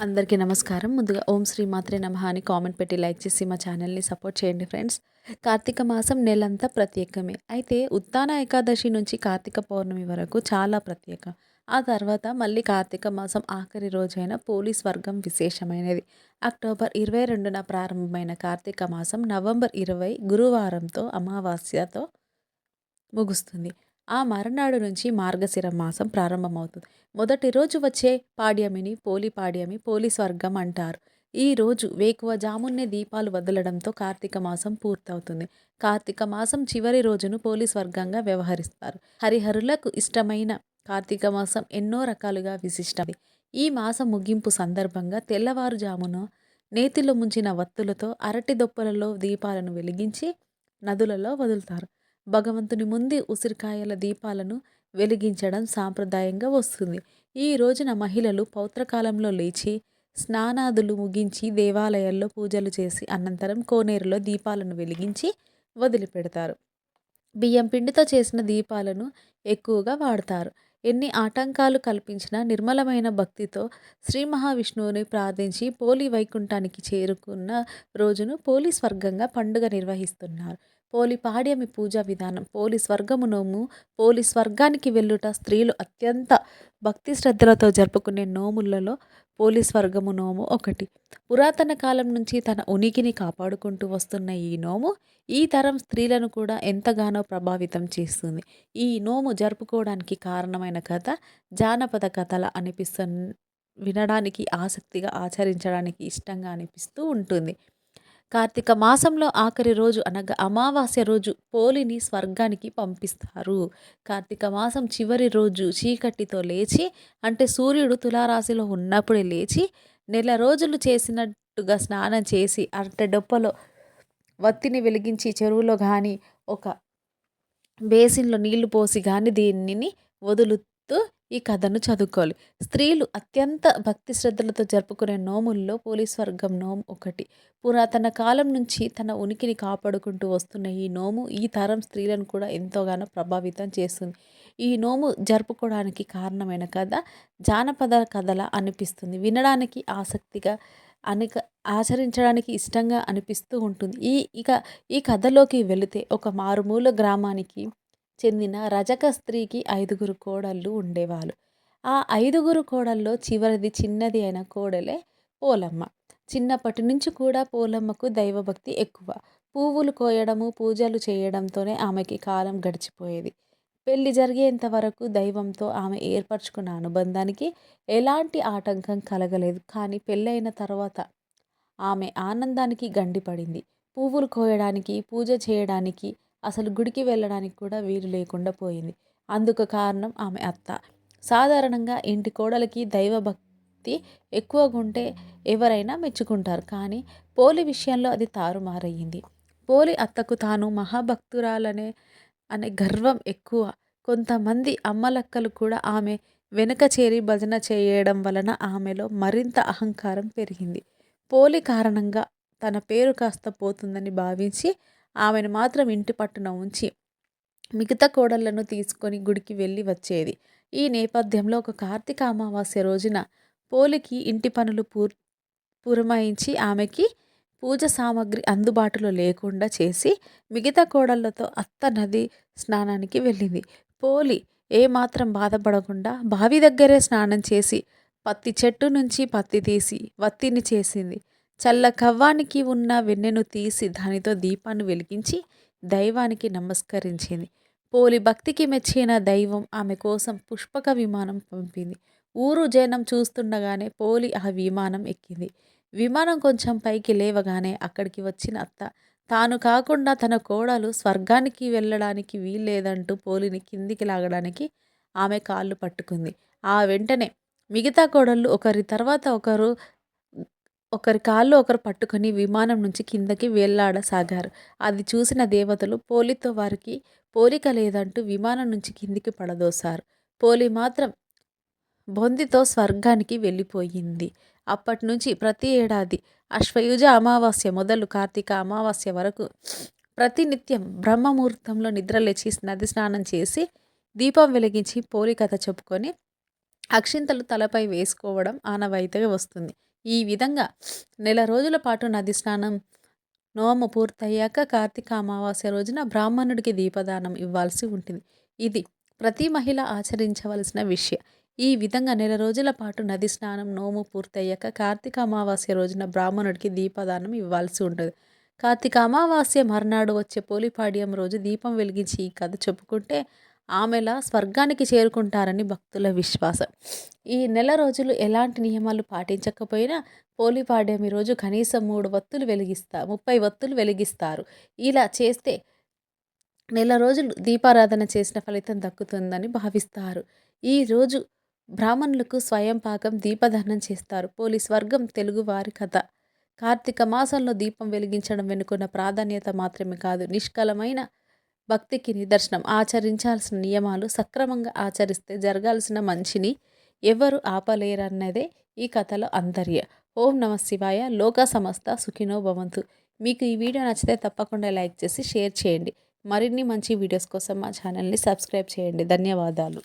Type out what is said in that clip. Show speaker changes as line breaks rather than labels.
అందరికీ నమస్కారం. ముందుగా ఓం శ్రీ మాత్రే నమ అని కామెంట్ పెట్టి లైక్ చేసి మా ఛానల్ని సపోర్ట్ చేయండి ఫ్రెండ్స్. కార్తీక మాసం నెలంతా ప్రత్యేకమే. అయితే ఉత్తాన ఏకాదశి నుంచి కార్తీక పౌర్ణమి వరకు చాలా ప్రత్యేకం. ఆ తర్వాత మళ్ళీ కార్తీక మాసం ఆఖరి రోజైన పోలీస్ వర్గం విశేషమైనది. అక్టోబర్ ఇరవై రెండున ప్రారంభమైన కార్తీక మాసం నవంబర్ ఇరవై గురువారంతో అమావాస్యతో ముగుస్తుంది. ఆ మరునాడు నుంచి మార్గశిర మాసం ప్రారంభమవుతుంది. మొదటి రోజు వచ్చే పాడ్యమిని పోలి పాడ్యమి పోలి స్వర్గం అంటారు. ఈ రోజు వేకువ జామున్నే దీపాలు వదలడంతో కార్తీక మాసం పూర్తవుతుంది. కార్తీక మాసం చివరి రోజును పోలి స్వర్గంగా వ్యవహరిస్తారు. హరిహరులకు ఇష్టమైన కార్తీక మాసం ఎన్నో రకాలుగా విశిష్టవి ఈ మాసం ముగింపు సందర్భంగా తెల్లవారుజామున నేతిలో ముంచిన వత్తులతో అరటి దొప్పలలో దీపాలను వెలిగించి నదులలో వదులుతారు. భగవంతుని ముందు ఉసిరికాయల దీపాలను వెలిగించడం సాంప్రదాయంగా వస్తుంది. ఈ రోజున మహిళలు పౌత్రకాలంలో లేచి స్నానాదులు ముగించి దేవాలయాల్లో పూజలు చేసి అనంతరం కోనేరులో దీపాలను వెలిగించి వదిలిపెడతారు. బియ్యం పిండితో చేసిన దీపాలను ఎక్కువగా వాడతారు. ఎన్ని ఆటంకాలు కల్పించినా నిర్మలమైన భక్తితో శ్రీ మహావిష్ణువుని ప్రార్థించి పోలి వైకుంఠానికి చేరుకున్న రోజును పోలి స్వర్గంగా పండుగ నిర్వహిస్తున్నారు. పోలి పాడ్యమి పూజా విధానం పోలి స్వర్గమునోము పోలి స్వర్గానికి వెళ్ళుట స్త్రీలు అత్యంత భక్తి శ్రద్ధలతో జరుపుకునే నోములలో పోలి స్వర్గము నోము ఒకటి. పురాతన కాలం నుంచి తన ఉనికిని కాపాడుకుంటూ వస్తున్న ఈ నోము ఈ తరం స్త్రీలను కూడా ఎంతగానో ప్రభావితం చేస్తుంది. ఈ నోము జరుపుకోవడానికి కారణమైన కథ జానపద కథల అనిపిస్తు వినడానికి ఆసక్తిగా ఆచరించడానికి ఇష్టంగా అనిపిస్తూ ఉంటుంది. కార్తీక మాసంలో ఆఖరి రోజు అనగా అమావాస్య రోజు పోలిని స్వర్గానికి పంపిస్తారు. కార్తీక మాసం చివరి రోజు చీకటితో లేచి అంటే సూర్యుడు తులారాశిలో ఉన్నప్పుడే లేచి నెల రోజులు చేసినట్టుగా స్నానం చేసి అరటి డొప్పలో వత్తిని వెలిగించి చెరువులో కానీ ఒక బేసిన్లో నీళ్ళు పోసి కానీ దీనిని వదులుతూ ఈ కథను చదువుకోవాలి. స్త్రీలు అత్యంత భక్తి శ్రద్ధలతో జరుపుకునే నోముల్లో పోలీస్ వర్గం నోము ఒకటి. పురాతన కాలం నుంచి తన ఉనికిని కాపాడుకుంటూ వస్తున్న ఈ నోము ఈ తరం స్త్రీలను కూడా ఎంతోగానో ప్రభావితం చేస్తుంది. ఈ నోము జరుపుకోవడానికి కారణమైన కథ జానపద కథల అనిపిస్తుంది. వినడానికి ఆసక్తిగా అనేక ఆచరించడానికి ఇష్టంగా అనిపిస్తూ ఉంటుంది. ఈ ఇక ఈ కథలోకి వెళితే ఒక మారుమూల గ్రామానికి చెందిన రజక స్త్రీకి ఐదుగురు కోడళ్ళు ఉండేవాళ్ళు. ఆ ఐదుగురు కోడల్లో చివరిది చిన్నది అయిన కోడలే పోలమ్మ. చిన్నప్పటి నుంచి కూడా పోలమ్మకు దైవభక్తి ఎక్కువ. పువ్వులు కోయడము పూజలు చేయడంతోనే ఆమెకి కాలం గడిచిపోయేది. పెళ్ళి జరిగేంత వరకు దైవంతో ఆమె ఏర్పరచుకున్న అనుబంధానికి ఎలాంటి ఆటంకం కలగలేదు. కానీ పెళ్ళైన తర్వాత ఆమె ఆనందానికి గండిపడింది. పువ్వులు కోయడానికి పూజ చేయడానికి అసలు గుడికి వెళ్ళడానికి కూడా వీలు లేకుండా పోయింది. అందుకు కారణం ఆమె అత్త. సాధారణంగా ఇంటి కోడలకి దైవభక్తి ఎక్కువగా ఉంటే ఎవరైనా మెచ్చుకుంటారు. కానీ పోలి విషయంలో అది తారుమారయ్యింది. పోలి అత్తకు తాను మహాభక్తురాలనే అనే గర్వం ఎక్కువ. కొంతమంది అమ్మలక్కలు కూడా ఆమె వెనుక చేరి భజన చేయడం వలన ఆమెలో మరింత అహంకారం పెరిగింది. పోలి కారణంగా తన పేరు కాస్త పోతుందని భావించి ఆమెను మాత్రం ఇంటి పట్టున ఉంచి మిగతా కోడళ్ళను తీసుకొని గుడికి వెళ్ళి వచ్చేది. ఈ నేపథ్యంలో ఒక కార్తీక అమావాస్య రోజున పోలికి ఇంటి పనులు పూర్ పురమాయించి ఆమెకి పూజ సామాగ్రి అందుబాటులో లేకుండా చేసి మిగతా కోడళ్ళతో అత్త నది స్నానానికి వెళ్ళింది. పోలి ఏమాత్రం బాధపడకుండా బావి దగ్గరే స్నానం చేసి పత్తి చెట్టు నుంచి పత్తి తీసి వత్తిని చేసింది. చల్ల కవ్వానికి ఉన్న వెన్నెను తీసి దానితో దీపాన్ని వెలిగించి దైవానికి నమస్కరించింది. పోలి భక్తికి మెచ్చిన దైవం ఆమె కోసం పుష్పక విమానం పంపింది. ఊరు జనం చూస్తుండగానే పోలి ఆ విమానం ఎక్కింది. విమానం కొంచెం పైకి లేవగానే అక్కడికి వచ్చిన అత్త తాను కాకుండా తన కోడలు స్వర్గానికి వెళ్ళడానికి వీల్లేదంటూ పోలిని కిందికి లాగడానికి ఆమె కాళ్ళు పట్టుకుంది. ఆ వెంటనే మిగతా కోడళ్ళు ఒకరి తర్వాత ఒకరు ఒకరి కాళ్ళు ఒకరు పట్టుకొని విమానం నుంచి కిందకి వేళ్ళాడసాగారు అది చూసిన దేవతలు పోలితో వారికి పోలిక లేదంటూ విమానం నుంచి కిందికి పడదోశారు. పోలి మాత్రం బొందితో స్వర్గానికి వెళ్ళిపోయింది. అప్పటి నుంచి ప్రతి ఏడాది అశ్వయుజ అమావాస్య మొదలు కార్తీక అమావాస్య వరకు ప్రతినిత్యం బ్రహ్మముహూర్తంలో నిద్రలేచి నది స్నానం చేసి దీపం వెలిగించి పోలి కథ చెప్పుకొని అక్షింతలు తలపై వేసుకోవడం ఆనవాయితీగా వస్తుంది. ఈ విధంగా నెల రోజుల పాటు నది స్నానం నోము పూర్తయ్యాక కార్తీక అమావాస్య రోజున బ్రాహ్మణుడికి దీపదానం ఇవ్వాల్సి ఉంటుంది. ఇది ప్రతి మహిళ ఆచరించవలసిన విషయం. ఈ విధంగా నెల రోజుల పాటు నది స్నానం నోము పూర్తయ్యాక కార్తీక అమావాస్య రోజున బ్రాహ్మణుడికి దీపదానం ఇవ్వాల్సి ఉంటుంది. కార్తీక అమావాస్య మర్నాడు వచ్చే పోలిపాడ్యం రోజు దీపం వెలిగించి ఈ కథ చెప్పుకుంటే ఆమెలా స్వర్గానికి చేరుకుంటారని భక్తుల విశ్వాసం. ఈ నెల రోజులు ఎలాంటి నియమాలు పాటించకపోయినా పోలి పాడేమి రోజు కనీసం మూడు వత్తులు వెలిగిస్తారు ముప్పై వత్తులు వెలిగిస్తారు. ఇలా చేస్తే నెల రోజులు దీపారాధన చేసిన ఫలితం దక్కుతుందని భావిస్తారు. ఈరోజు బ్రాహ్మణులకు స్వయం పాకం దీపదహనం చేస్తారు. పోలి స్వర్గం తెలుగువారి కథ. కార్తీక మాసంలో దీపం వెలిగించడం వెనుకున్న ప్రాధాన్యత మాత్రమే కాదు నిష్కలమైన భక్తికి నిదర్శనం. ఆచరించాల్సిన నియమాలు సక్రమంగా ఆచరిస్తే జరగాల్సిన మంచిని ఎవరు ఆపలేరన్నదే ఈ కథలో అంతర్య. ఓం నమ శివాయ. లోక సమస్త సుఖినో భవంతు. మీకు ఈ వీడియో నచ్చితే తప్పకుండా లైక్ చేసి షేర్ చేయండి. మరిన్ని మంచి వీడియోస్ కోసం మా ఛానల్ని సబ్స్క్రైబ్ చేయండి. ధన్యవాదాలు.